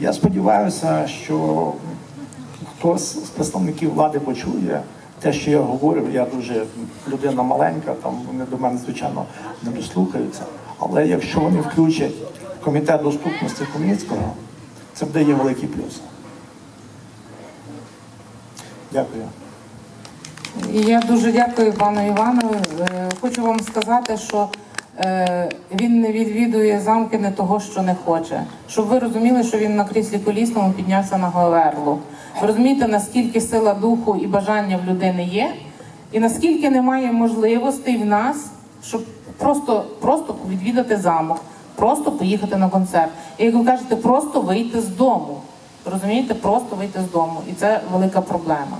я сподіваюся, що хтось з представників влади почує те, що я говорю. Я дуже людина маленька, там вони до мене, звичайно, не дослухаються. Але якщо вони включать комітет доступності Хмельницького, це буде є великий плюс. Дякую. Я дуже дякую пану Івану. Е, Хочу вам сказати, що він не відвідує замки не того, що не хоче. Щоб ви розуміли, що він на кріслі колісному піднявся на Говерлу. Ви розумієте, наскільки сила духу і бажання в людини є, і наскільки немає можливостей в нас, щоб просто, просто відвідати замок, просто поїхати на концерт. І як ви кажете, просто вийти з дому. Розумієте, просто вийти з дому. І це велика проблема.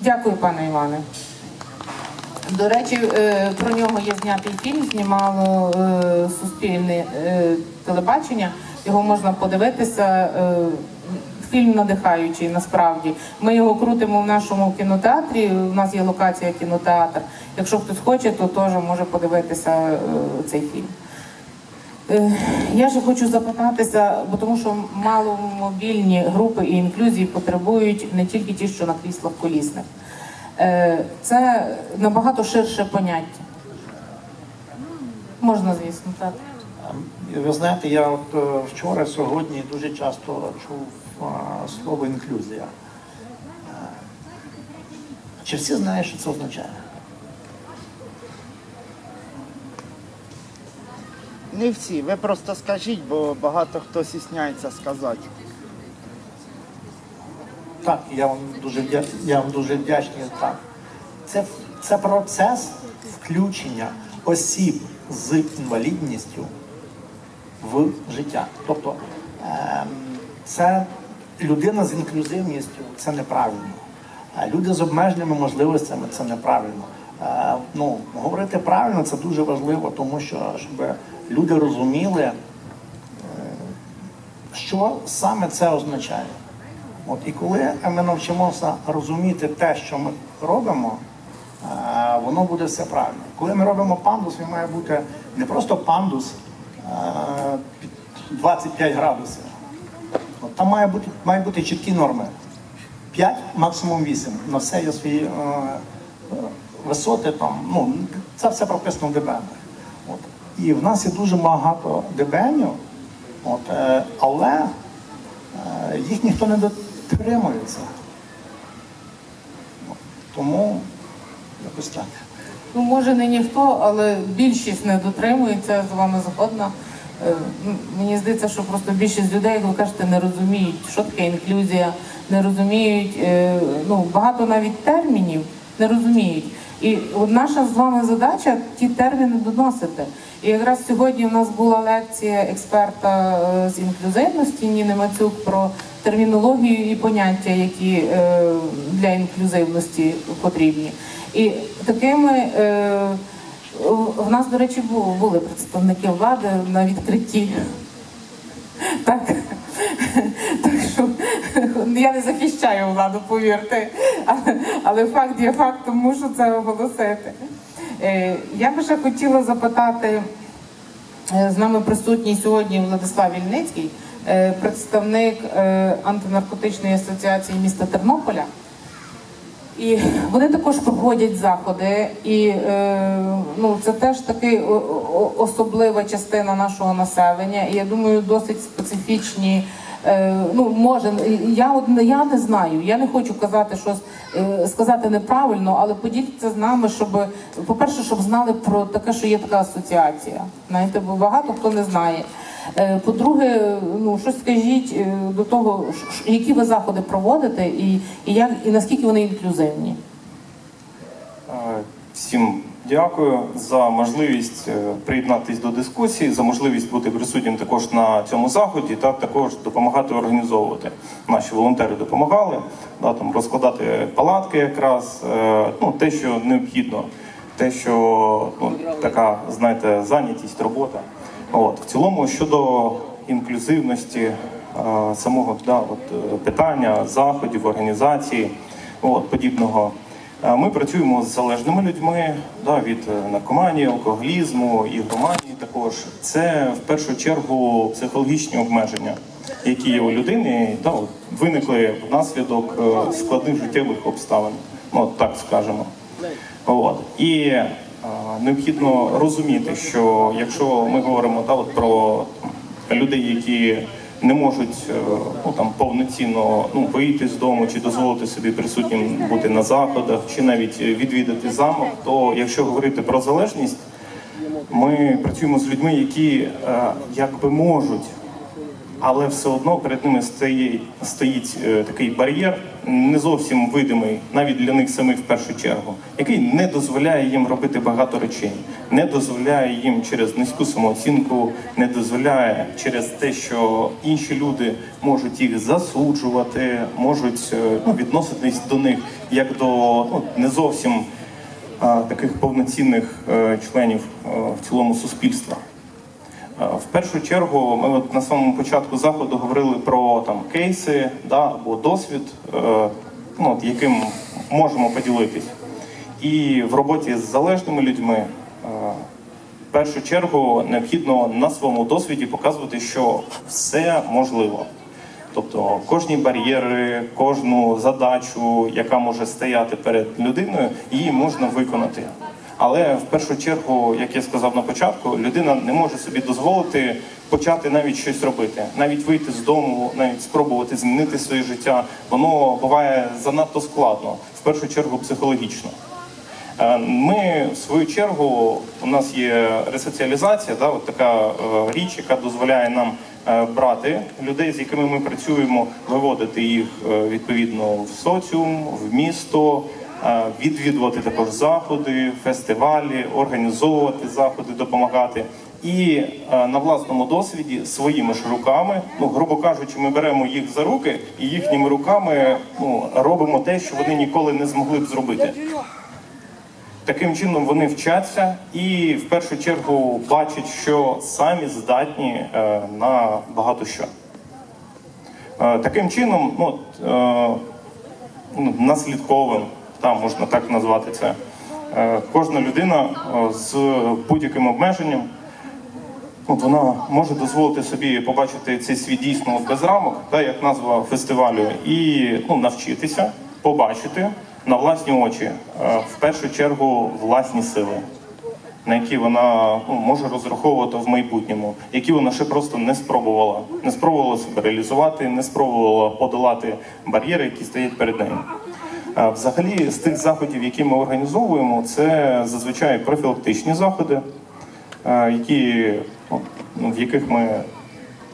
Дякую, пане Іване. До речі, е, про нього є знятий фільм, знімало е, суспільне е, телебачення. Його можна подивитися. Фільм надихаючий насправді. Ми його крутимо в нашому кінотеатрі. У нас є локація кінотеатр. Якщо хтось хоче, то теж може подивитися цей фільм. Я ще хочу запитатися, бо тому що маломобільні групи і інклюзії потребують не тільки ті, що на кріслах колісних. Е, Це набагато ширше поняття. Можна, звісно, так. Ви знаєте, я от е, вчора, сьогодні дуже часто чув е, слово інклюзія. Чи всі знають, що це означає? Не всі, ви просто скажіть, бо багато хто стісняється сказати. Так, я вам дуже вдя... я вам дуже вдячний. Так. Це, це процес включення осіб з інвалідністю в життя. Тобто ем, це людина з інклюзивністю це неправильно. Люди з обмеженими можливостями це неправильно. Е, ну, говорити правильно це дуже важливо, тому що щоб люди розуміли, е, що саме це означає. От, і коли ми навчимося розуміти те, що ми робимо, е, воно буде все правильно. Коли ми робимо пандус, він має бути не просто пандус е, під 25 градусів. От, там має бути, мають бути чіткі норми. 5, максимум 8. На все є свої е, е, висоти. Там, ну, це все прописано в ДБН. От. І в нас є дуже багато ДБНів, от, е, але Е, їх ніхто не дотримується. От, Тому якось так. Ну, може, не ніхто, але більшість не дотримується, з вами згодна. Е, ну, Мені здається, що просто більшість людей, як ви кажете, не розуміють, що таке інклюзія, не розуміють, е, ну, багато навіть термінів не розуміють. І от наша з вами задача ті терміни доносити. І якраз сьогодні у нас була лекція експерта е, з інклюзивності Ніни Мацюк про термінологію і поняття, які е, для інклюзивності потрібні. І такими е, в нас, до речі, були представники влади на відкритті. Так, так що я не захищаю владу, повірте. Але, факт є фактом, мушу це оголосити. Е, Я би ще хотіла запитати, з нами присутній сьогодні Владислав Вільницький, представник е, антинаркотичної асоціації міста Тернополя. І вони також проходять заходи, і е, ну це теж о- особлива частина нашого населення. І я думаю, досить специфічні. Е, ну може, я от я не знаю. Я не хочу казати щось е, сказати неправильно, але поділіться з нами, щоб по-перше, щоб знали про таке, що є така асоціація. Знаєте, бо багато хто не знає. Е, По-друге, ну щось скажіть до того, які ви заходи проводите, і, і як і наскільки вони інклюзивні. Всім дякую за можливість е, приєднатись до дискусії, за можливість бути присутнім також на цьому заході та також допомагати організовувати. Наші волонтери допомагали да, там, розкладати палатки, якраз е, ну, те, що необхідно, те, що ну, така, знаєте, зайнятість, робота. От в цілому щодо інклюзивності е, самого да, от, питання, заходів, організації, от, подібного. Ми працюємо з залежними людьми да, від е, наркоманії, алкоголізму, ігроманії також. Це в першу чергу психологічні обмеження. які є у людини, да, виникли внаслідок е, складних життєвих обставин. Ну, так скажемо. От. І е, необхідно розуміти, що якщо ми говоримо да, от про людей, які не можуть е, ну, там, повноцінно ну, вийти з дому чи дозволити собі присутнім бути на заходах, чи навіть відвідати замок, то якщо говорити про залежність, ми працюємо з людьми, які е, якби можуть, але все одно перед ними стоїть, стоїть е, такий бар'єр, не зовсім видимий, навіть для них самих в першу чергу, який не дозволяє їм робити багато речей, не дозволяє їм через низьку самооцінку, не дозволяє через те, що інші люди можуть їх засуджувати, можуть е, ну, відноситись до них як до ну, не зовсім таких повноцінних е, членів е, в цілому суспільства. Е, В першу чергу, ми от на самому початку заходу говорили про там кейси да, або досвід, е, ну, яким можемо поділитись. І в роботі з залежними людьми е, в першу чергу необхідно на своєму досвіді показувати, що все можливо. Тобто кожні бар'єри, кожну задачу, яка може стояти перед людиною, її можна виконати. Але в першу чергу, як я сказав на початку, людина не може собі дозволити почати навіть щось робити, навіть вийти з дому, навіть спробувати змінити своє життя. Воно буває занадто складно, в першу чергу психологічно. Е, Ми, в свою чергу, у нас є ресоціалізація, да, от така е, річ, яка дозволяє нам е, брати людей, з якими ми працюємо, виводити їх відповідно в соціум, в місто, відвідувати також заходи, фестивалі, організовувати заходи, допомагати. І е, на власному досвіді своїми ж руками, ну грубо кажучи, ми беремо їх за руки і їхніми руками ну, робимо те, що вони ніколи не змогли б зробити. Таким чином вони вчаться і в першу чергу бачать, що самі здатні е, на багато що. Е, таким чином, ну, е, ну, наслідковим, там можна так назвати це, е, кожна людина е, з будь-яким обмеженням, от вона може дозволити собі побачити цей світ дійсно без рамок, та, як назва фестивалю, і ну, навчитися, побачити на власні очі, е, в першу чергу власні сили, на які вона ну, може розраховувати в майбутньому, які вона ще просто не спробувала. Не спробувала себе реалізувати, не спробувала подолати бар'єри, які стоять перед нею. Взагалі, з тих заходів, які ми організовуємо, це зазвичай профілактичні заходи, е, які, ну, в яких ми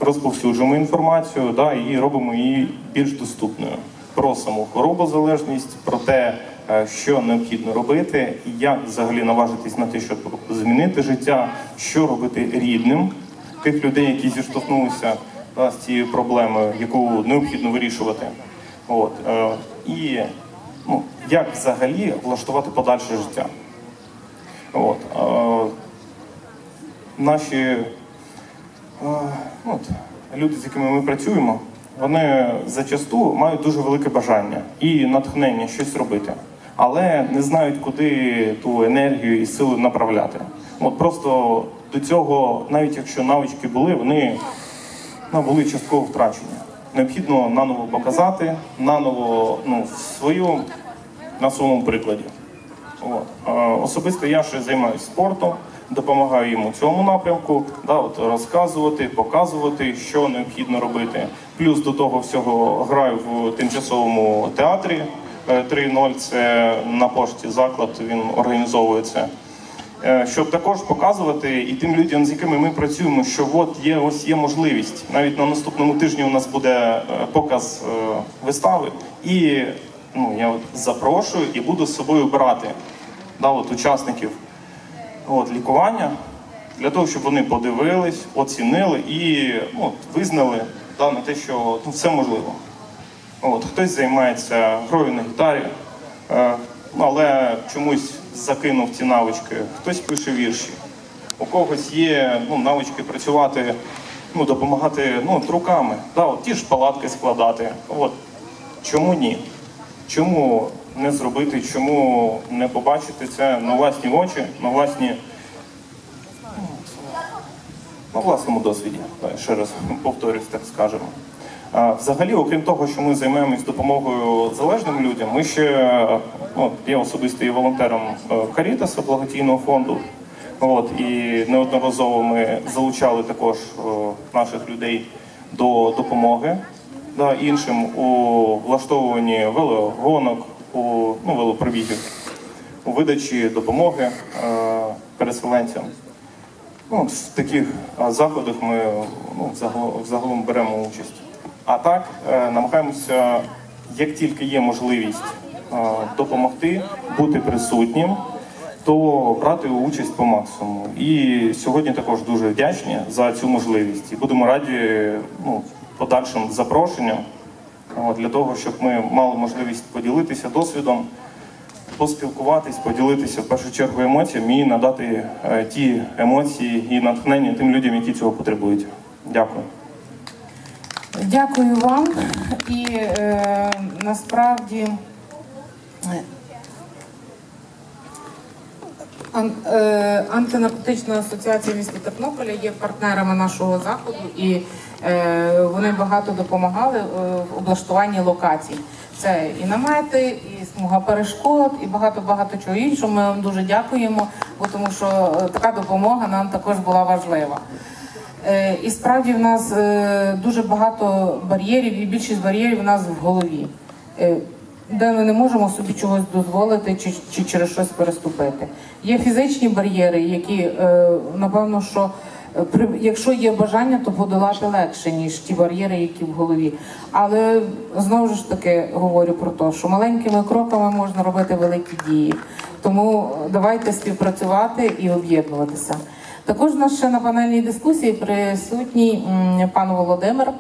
розповсюджуємо інформацію да, і робимо її більш доступною про саму хворобозалежність, про те, е, що необхідно робити, як взагалі наважитись на те, щоб змінити життя, що робити рідним тих людей, які зіштовхнулися да, з цією проблемою, яку необхідно вирішувати. От, е, і ну, як взагалі влаштувати подальше життя. От, е, наші е, ну, от, люди, з якими ми працюємо, вони зачасту мають дуже велике бажання і натхнення щось робити, але не знають, куди ту енергію і сили направляти. От просто до цього, навіть якщо навички були, вони ну, були частково втрачені. Необхідно наново показати, наново ну, свою на своєму прикладі. От. Е, Особисто я ще займаюся спортом, допомагаю їм у цьому напрямку, да, от, розказувати, показувати, що необхідно робити. Плюс до того всього граю в тимчасовому театрі е, 3.0, це на пошті заклад, він організовує це. Е, Щоб також показувати і тим людям, з якими ми працюємо, що от є ось є можливість. Навіть на наступному тижні у нас буде е, показ е, вистави, і ну я от запрошую і буду з собою брати да, от, учасників от, лікування для того, щоб вони подивились, оцінили і ну, визнали да, на те, що ну, все можливо. От, хтось займається грою на гітарі, але чомусь закинув ці навички, хтось пише вірші, у когось є ну, навички працювати, ну, допомагати ну, от руками, да, от, ті ж палатки складати. От. Чому ні? Чому не зробити, чому не побачити це на власні очі, на власні на власному досвіді. Ще раз повторюсь, так скажемо. Взагалі, окрім того, що ми займаємось допомогою залежним людям, ми ще е, ну, я особисто є волонтером е, Карітаса благодійного фонду. От і неодноразово ми залучали також е, наших людей до допомоги да, іншим у влаштовуванні велогонок, у ну, велопробігів, у видачі допомоги е, переселенцям. Ну, в таких заходах ми ну, взагалом, взагалом беремо участь. А так е, намагаємося, як тільки є можливість е, допомогти, бути присутнім, то брати участь по максимуму. І сьогодні також дуже вдячні за цю можливість. І будемо раді ну, подальшим запрошенням е, для того, щоб ми мали можливість поділитися досвідом поспілкуватись, поділитися в першу чергу емоціями і надати ті емоції і натхнення тим людям, які цього потребують. Дякую. Дякую вам. І е, насправді е, ан, антинаркотична асоціація міста Тернополя є партнерами нашого заходу, і е, вони багато допомагали е, в облаштуванні локацій. Це і намети, і смуга перешкод, і багато багато чого іншого. Ми вам дуже дякуємо, бо тому що е, така допомога нам також була важлива. Е, І справді в нас е, дуже багато бар'єрів, і більшість бар'єрів в нас в голові, е, де ми не можемо собі чогось дозволити чи, чи через щось переступити. Є фізичні бар'єри, які напевно, що якщо є бажання, то подолати легше, ніж ті бар'єри, які в голові. Але знову ж таки говорю про те, що маленькими кроками можна робити великі дії. Тому давайте співпрацювати і об'єднуватися. Також у нас ще на панельній дискусії присутній пан Володимир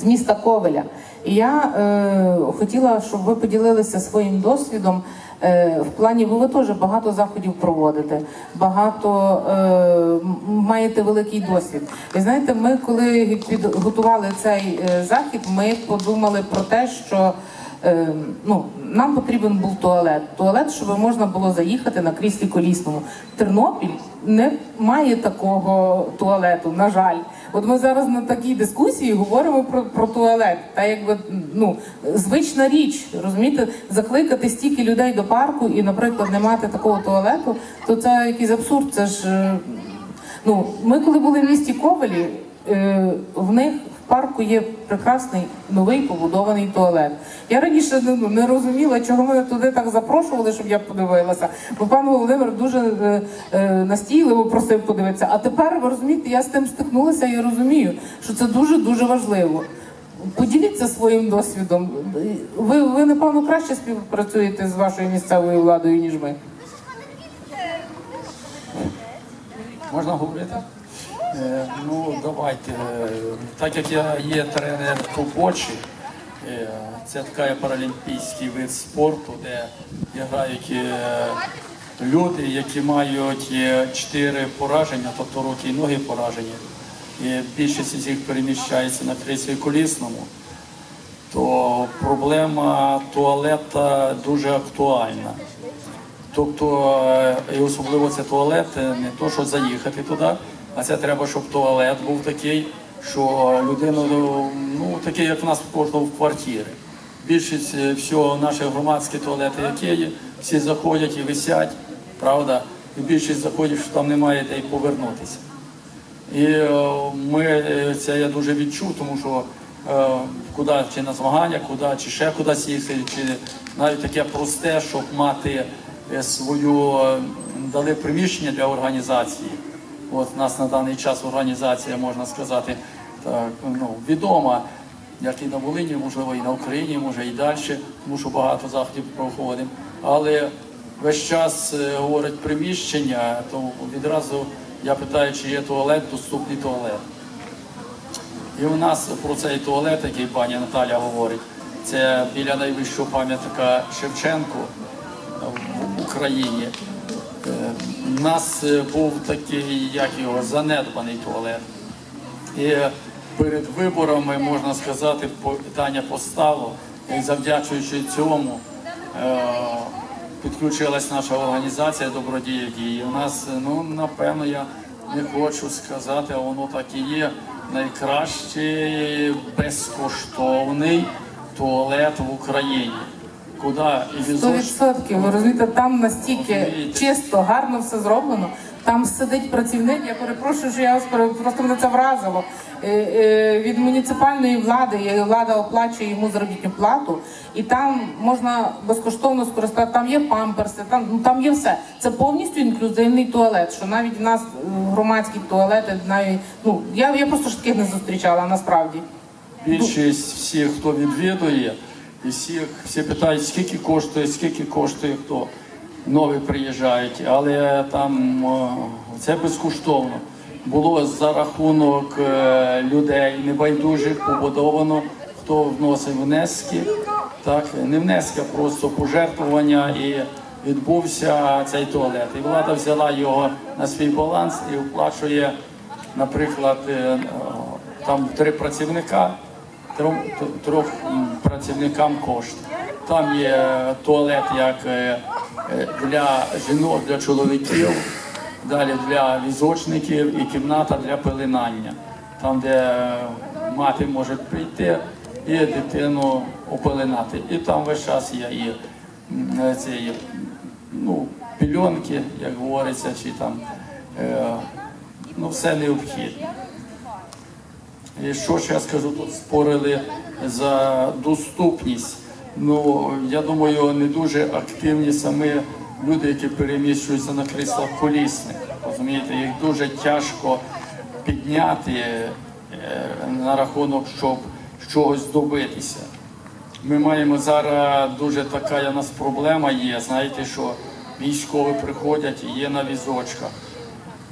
з міста Ковеля. І я е, хотіла, щоб ви поділилися своїм досвідом е, в плані, бо ви теж багато заходів проводите, багато е, маєте великий досвід. І знаєте, ми коли підготували цей е, захід, ми подумали про те, що е, ну, нам потрібен був туалет. Туалет, щоб можна було заїхати на кріслі колісному. Тернопіль не має такого туалету, на жаль. От ми зараз на такій дискусії говоримо про, про туалет. Та якби ну звична річ, розумієте, закликати стільки людей до парку і, наприклад, не мати такого туалету, то це якийсь абсурд. Це ж е, ну ми коли були в місті Ковелі, е, в них парку є прекрасний новий побудований туалет. Я раніше не, ну, розуміла, чого мене туди так запрошували, щоб я подивилася. Бо пан Володимир дуже е, е, настійливо просив подивитися. А тепер ви розумієте, я з тим стикнулася і розумію, що це дуже дуже важливо. Поділіться своїм досвідом. Ви, ви напевно краще співпрацюєте з вашою місцевою владою, ніж ми. Можна говорити? Е, ну, давайте. Е, Так як я є тренер по бочі, е, це така паралімпійський вид спорту, де грають люди, які мають чотири пораження, тобто руки і ноги поражені. І більшість з них переміщається на кріслі колісному то проблема туалета дуже актуальна. Тобто, і особливо це туалет, не то, що заїхати туди, а це треба, щоб туалет був такий, що людина, ну такий, як в нас у кожного в квартирі. Більшість е, всього наші громадські туалети, які є, всі заходять і висять, правда? І більшість заходять, що там немає де й повернутися. І е, ми е, це я дуже відчув, тому що е, куди чи на змагання, куди чи ще кудись їхати, чи навіть таке просте, щоб мати свою дали приміщення для організації. От нас на даний час організація, можна сказати, так ну відома, як і на Волині, можливо, і на Україні, може і далі, тому що багато заходів проходимо. Але весь час е, говорять приміщення, то відразу я питаю, чи є туалет, доступний туалет. І у нас про цей туалет, який пані Наталя говорить, це біля найвищого пам'ятника Шевченку в Україні. Е, У нас е, був такий, як його, занедбаний туалет. І перед виборами, можна сказати, питання постало. І завдячуючи цьому е, підключилась наша організація добродіїв дії. У нас, ну, напевно, я не хочу сказати, а воно так і є. Найкращий безкоштовний туалет в Україні. Куди і Сто відсотків. Ви розумієте, там настільки чисто, гарно все зроблено. Там сидить працівник. Я перепрошую, що я вас просто мене це вразило. Е, е, Від муніципальної влади і влада оплачує йому заробітну плату, і там можна безкоштовно скористати. Там є памперси, там ну там є все. Це повністю інклюзивний туалет. Що навіть в нас е, громадські туалети, навіть ну я, я просто ж таких не зустрічала насправді. Більшість всіх, хто відвідує, і всіх всі питають, скільки коштує, скільки коштує хто. Нові приїжджають, але там це безкоштовно. Було за рахунок е, людей небайдужих побудовано, хто вносив внески, так не внески, а просто пожертвування і відбувся цей туалет. І влада взяла його на свій баланс і оплачує, наприклад, е, там три працівника, трьох працівникам кошти. Там є туалет як е, е, для жінок, для чоловіків, далі для візочників і кімната для пеленання, там, де е, мати може прийти і дитину опеленати. І там весь час є і ці, ну, пільонки, як говориться, чи там ну, все необхідне. І що ж я скажу, тут спорили за доступність. Ну, я думаю, не дуже активні самі люди, які переміщуються на кріслах колісних. Розумієте, їх дуже тяжко підняти е, на рахунок, щоб чогось добитися. Ми маємо зараз дуже така у нас проблема є. Знаєте, що військові приходять і є на візочках.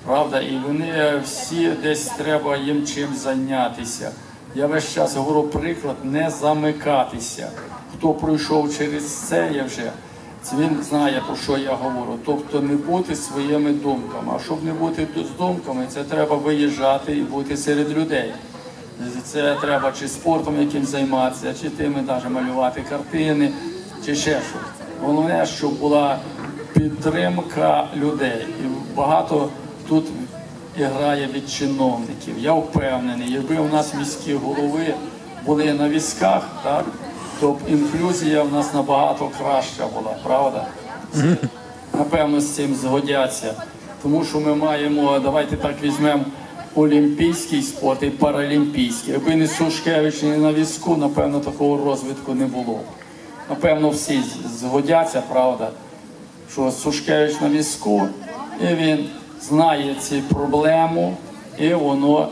Правда, і вони всі десь треба їм чим зайнятися. Я весь час говорю приклад не замикатися. Хто пройшов через це, я вже він знає про що я говорю. Тобто не бути своїми думками. А щоб не бути з думками, це треба виїжджати і бути серед людей. Це треба чи спортом яким займатися, чи тими навіть малювати картини, чи ще щось. Головне, щоб була підтримка людей. І багато тут і грає від чиновників. Я впевнений, якби у нас міські голови були на візках, так, то б інклюзія в нас набагато краща була, правда? Напевно, з цим згодяться. Тому що ми маємо, давайте так візьмемо олімпійський спорт і паралімпійський. Якби не Сушкевич не на візку, напевно, такого розвитку не було. Напевно, всі згодяться, правда, що Сушкевич на візку, і він знає цю проблему, і воно,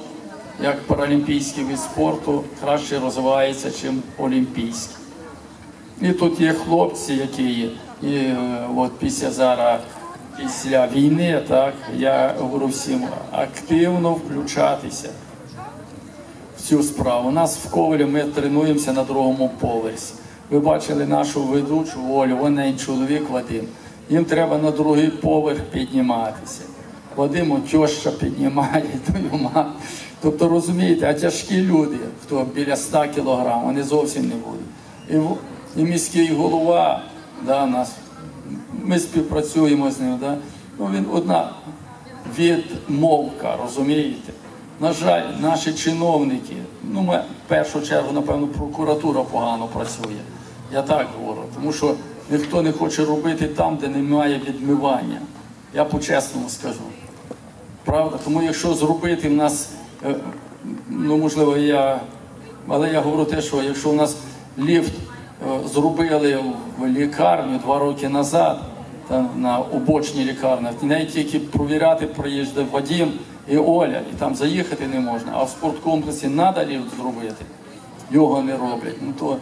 як паралімпійський від спорту, краще розвивається, ніж олімпійський. І тут є хлопці, які і, е, от після зараз, після війни, так, я говорю всім активно включатися в цю справу. У нас в Ковалі ми тренуємося на другому поверсі. Ви бачили нашу ведучу волю, вона і чоловік Вадим. Їм треба на другий поверх підніматися. Вадиму теща піднімає твою мать. Тобто розумієте, а тяжкі люди, хто біля 100 кілограм, вони зовсім не будуть. І, і міський голова, да, нас, ми співпрацюємо з ним. Да? Ну, він одна відмовка, розумієте? На жаль, наші чиновники, ну ми в першу чергу, напевно, прокуратура погано працює. Я так говорю, тому що ніхто не хоче робити там, де немає відмивання. Я по-чесному скажу. Правда? Тому якщо зробити в нас, е, ну можливо, я, але я говорю те, що якщо у нас ліфт е, зробили в лікарню два роки назад, там на обочній лікарні, в неї тільки провіряти приїжджає Вадим і Оля, і там заїхати не можна, а в спорткомплексі треба ліфт зробити, його не роблять. Ну то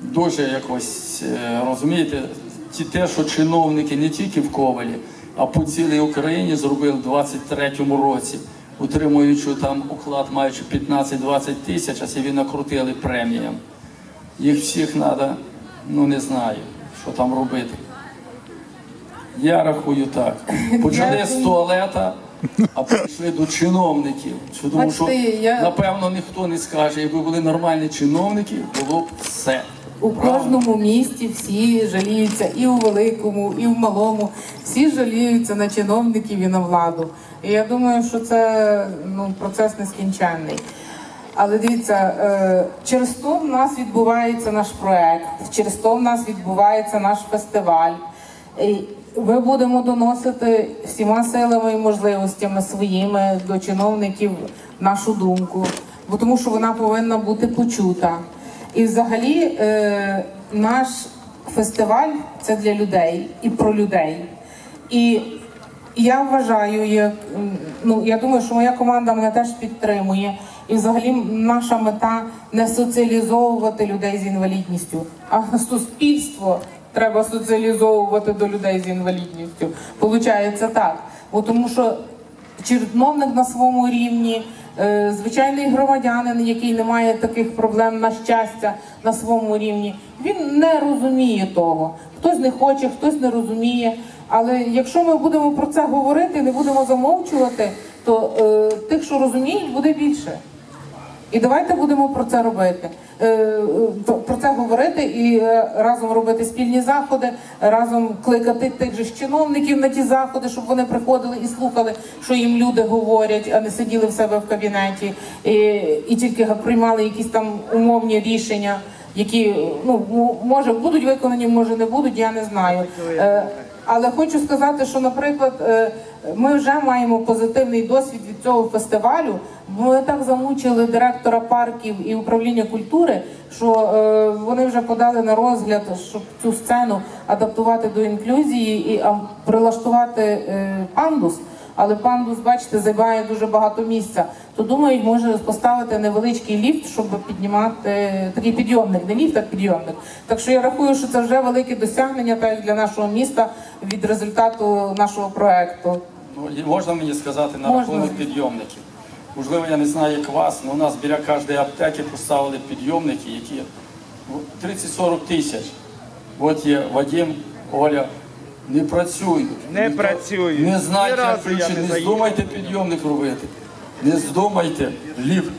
дуже якось е, розумієте, те, що чиновники не тільки в Ковалі, а по цілій Україні зробили в 23-му році, утримуючи там уклад, маючи 15-20 тисяч, а собі накрутили преміям. Їх всіх треба, ну не знаю, що там робити. Я рахую так. Почали з туалета, а прийшли до чиновників. Тому що, напевно, ніхто не скаже, якби були нормальні чиновники, було б все. У кожному місті всі жаліються, і у великому, і в малому. Всі жаліються на чиновників і на владу. І я думаю, що це ну, процес нескінченний. Але дивіться, е, через то в нас відбувається наш проект, через то в нас відбувається наш фестиваль. Ми будемо доносити всіма силами і можливостями своїми до чиновників нашу думку, бо тому що вона повинна бути почута. І взагалі е, наш фестиваль це для людей і про людей. І я вважаю, як ну я думаю, що моя команда мене теж підтримує. І взагалі наша мета не соціалізовувати людей з інвалідністю, а суспільство треба соціалізовувати до людей з інвалідністю. Получається так. Бо тому що чиновник на своєму рівні, звичайний громадянин, який не має таких проблем на щастя на своєму рівні, він не розуміє того. Хтось не хоче, хтось не розуміє. Але якщо ми будемо про це говорити, не будемо замовчувати, то е, тих, що розуміють, буде більше. І давайте будемо про це робити. Е, е, Про це говорити і е, разом робити спільні заходи, разом кликати тих же чиновників на ті заходи, щоб вони приходили і слухали, що їм люди говорять, а не сиділи в себе в кабінеті і, і тільки приймали якісь там умовні рішення, які ну може будуть виконані, може не будуть, я не знаю. Е, Але хочу сказати, що, наприклад, е, ми вже маємо позитивний досвід від цього фестивалю. Ми так замучили директора парків і управління культури, що е, вони вже подали на розгляд, щоб цю сцену адаптувати до інклюзії і а, прилаштувати пандус. Але пандус, бачите, займає дуже багато місця. То думають, може поставити невеличкий ліфт, щоб піднімати такий підйомник, не ліфт, а підйомник. Так що я рахую, що це вже велике досягнення так для нашого міста від результату нашого проекту. Ну, можна мені сказати на Можна. рахунок підйомників? Можливо, я не знаю, як вас, але у нас біля кожної аптеки поставили підйомники, які ну, 30-40 тисяч. От є Вадим, Оля, не працюють. Не Ніхто працюють. Не знають, Ні разу я включити. не Не заїхав. здумайте підйомник робити. Не здумайте. Ліфт.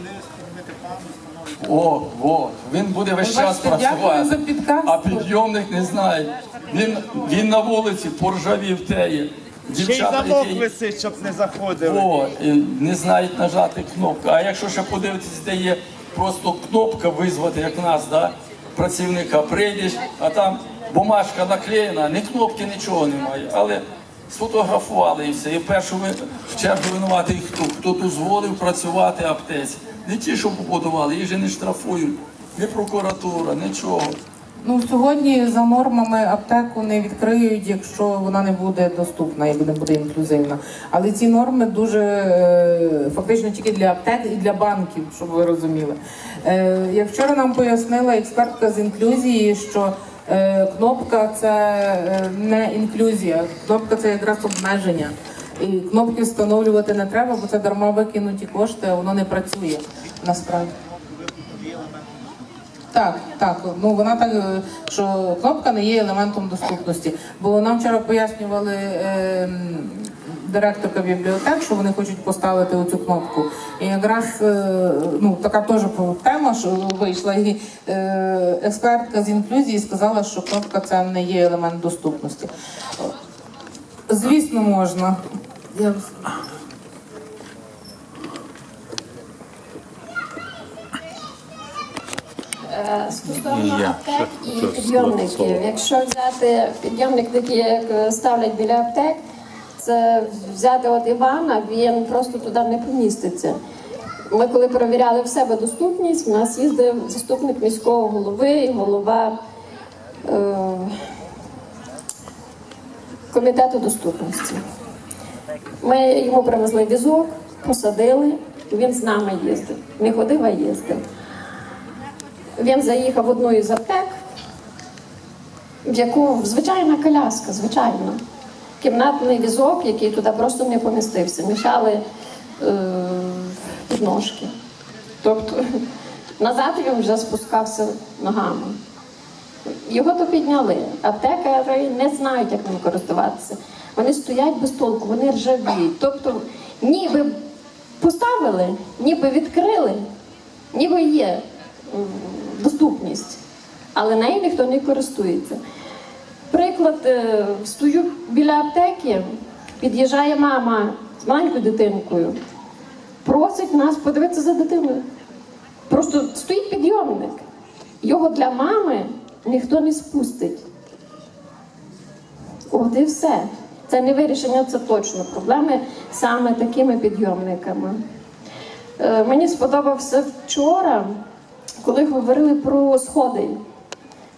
О, от. Він буде весь час бачите, дякую працювати. підказку. А підйомник не знає. Він, він на вулиці поржавів теє. Ще й Дівчата, замок які- висить, щоб не заходили. о, не знають нажати кнопку. А якщо ще подивитись, де є просто кнопка визвати, як в нас, да? працівника, прийдеш, а там бумажка наклеєна, ні кнопки, нічого немає. Але сфотографували і все. І першу в чергу винуватий хто, хто дозволив працювати аптеці. Не ті, що побудували, їх же не штрафують, ні прокуратура, нічого. Ну сьогодні за нормами аптеку не відкриють, якщо вона не буде доступна, як не буде інклюзивна. Але ці норми дуже е, фактично тільки для аптек і для банків, щоб ви розуміли. Е, Як вчора нам пояснила експертка з інклюзії, що кнопка це е, не інклюзія, кнопка це якраз обмеження. І кнопки встановлювати не треба, бо це дарма викинуті кошти, а воно не працює насправді. Так, так. Ну вона так, е, що кнопка не є елементом доступності. Бо нам вчора пояснювали е, директорка бібліотек, що вони хочуть поставити оцю кнопку. І якраз е, ну така теж тема, що вийшла, і е, експертка з інклюзії сказала, що кнопка це не є елемент доступності. Звісно, можна. Я... Е, Стосовно аптек і підйомників. Якщо взяти підйомник, такий, як ставлять біля аптек, це взяти от Івана, він просто туди не поміститься. Ми коли перевіряли в себе доступність, в нас їздив заступник міського голови і голова е, комітету доступності. Ми йому привезли візок, посадили, він з нами їздив. Не ходив, а їздив. Він заїхав в одну із аптек, в яку звичайна коляска, звичайно. Кімнатний візок, який туди просто не помістився. Мішали е. Тобто назад він вже спускався ногами. Його то підняли. Аптекари не знають, як ним користуватися. Вони стоять без толку, вони ржавіють. Тобто, ніби поставили, ніби відкрили, ніби є доступність, але нею ніхто не користується. Приклад, е, стою біля аптеки, під'їжджає мама з маленькою дитинкою просить нас подивитися за дитиною. Просто стоїть підйомник. Його для мами ніхто не спустить. От і все. Це не вирішення, це точно. Проблеми саме такими підйомниками. Е, Мені сподобався вчора, коли говорили про сходи,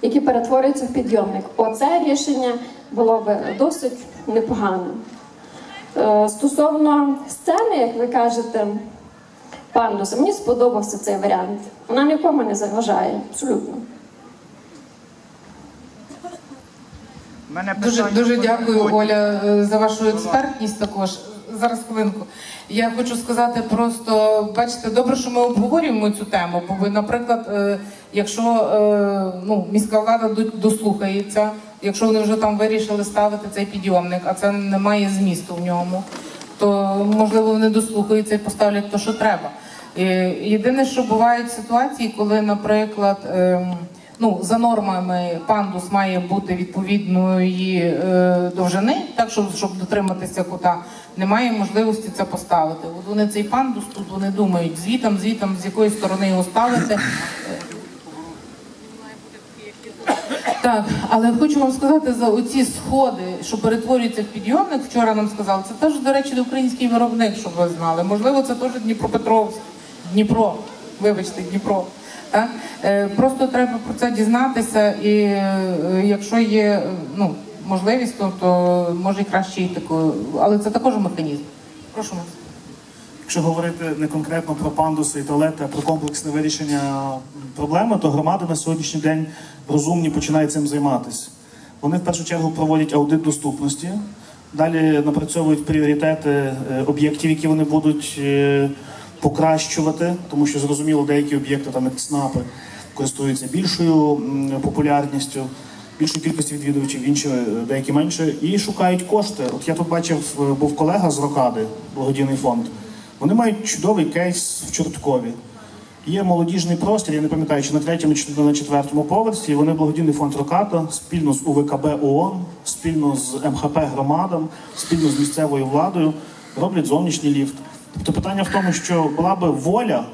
які перетворюються в підйомник. Оце рішення було б досить непогано. Е, Стосовно сцени, як ви кажете, пандуса, мені сподобався цей варіант. Вона нікому не заважає, абсолютно. Мене Дуже дуже дякую. Оля, е, за вашу експертність. Також зараз хвилинку. Я хочу сказати просто, бачите, добре, що ми обговорюємо цю тему. Бо ви, наприклад, е, якщо е, ну, міська влада до- дослухається, якщо вони вже там вирішили ставити цей підйомник, а це не має змісту в ньому, то можливо вони дослухаються і поставлять те, що треба. Е, Єдине, що бувають ситуації, коли, наприклад, ем, ну, за нормами пандус має бути відповідної е, довжини, так щоб, щоб дотриматися кута, немає можливості це поставити. От вони цей пандус тут вони думають, звітом, звітом, з якої сторони його ставити. Так, але хочу вам сказати за оці сходи, що перетворюються в підйомник. Вчора нам сказали, це теж, до речі, український виробник, щоб ви знали. Можливо, це теж Дніпропетровськ, Дніпро, вибачте, Дніпро. Так? Е, Просто треба про це дізнатися, і е, якщо є е, ну, можливість, то, то може і краще такою. Але це також механізм. Прошу вас. Якщо говорити не конкретно про пандуси і туалети, а про комплексне вирішення проблеми, то громади на сьогоднішній день розумні починають цим займатися. Вони в першу чергу проводять аудит доступності, далі напрацьовують пріоритети е, об'єктів, які вони будуть е, покращувати, тому що зрозуміло, деякі об'єкти, там як ЦНАПи, користуються більшою популярністю, більшою кількістю відвідувачів, інші е, деякі менше, і шукають кошти. От я тут бачив, е, був колега з Рокади, благодійний фонд. Вони мають чудовий кейс в Чорткові. Є молодіжний простір, я не пам'ятаю, чи на третьому, чи на четвертому поверсі. Вони благодійний фонд Роката спільно з УВКБ ООН, спільно з МХП громадам, спільно з місцевою владою роблять зовнішній ліфт. Тобто питання в тому, що була би воля,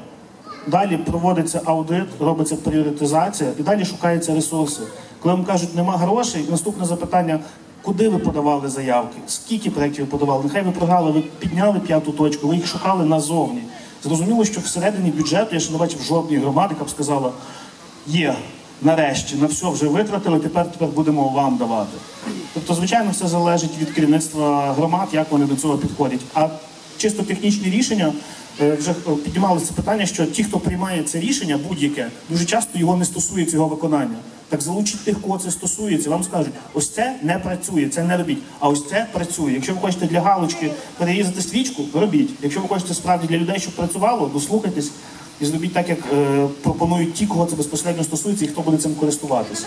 далі проводиться аудит, робиться пріоритизація і далі шукаються ресурси. Коли вам кажуть, нема грошей, наступне запитання. Куди ви подавали заявки? Скільки проєктів ви подавали? Нехай ви програли, ви підняли п'яту точку, ви їх шукали назовні. Зрозуміло, що всередині бюджету я ще не бачив жодної громади, яка б сказала, є, нарешті, на все вже витратили, тепер, тепер будемо вам давати. Тобто, звичайно, все залежить від керівництва громад, як вони до цього підходять. А чисто технічні рішення е, вже е, піднімалося питання, що ті, хто приймає це рішення, будь-яке, дуже часто його не стосується його виконання. Так залучіть тих, кого це стосується, вам скажуть, ось це не працює, це не робіть. А ось це працює. Якщо ви хочете для галочки перерізати стрічку, робіть. Якщо ви хочете справді для людей, щоб працювало, дослухайтесь і зробіть так, як е, пропонують ті, кого це безпосередньо стосується, і хто буде цим користуватися.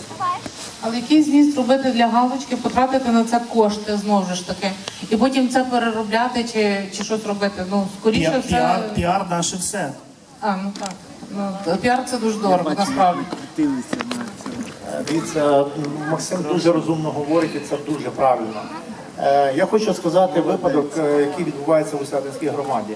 Але який зміст робити для галочки, потратити на це кошти знову ж таки, і потім це переробляти чи, чи щось робити? Ну, скоріше Піар, все. піар, піар наше все. А, ну так. Ну, піар це дуже дорого, насправді. Дивіться Максим дуже розумно говорить, і це дуже правильно. Е, Я хочу сказати випадок, е, який відбувається у Сятинській громаді.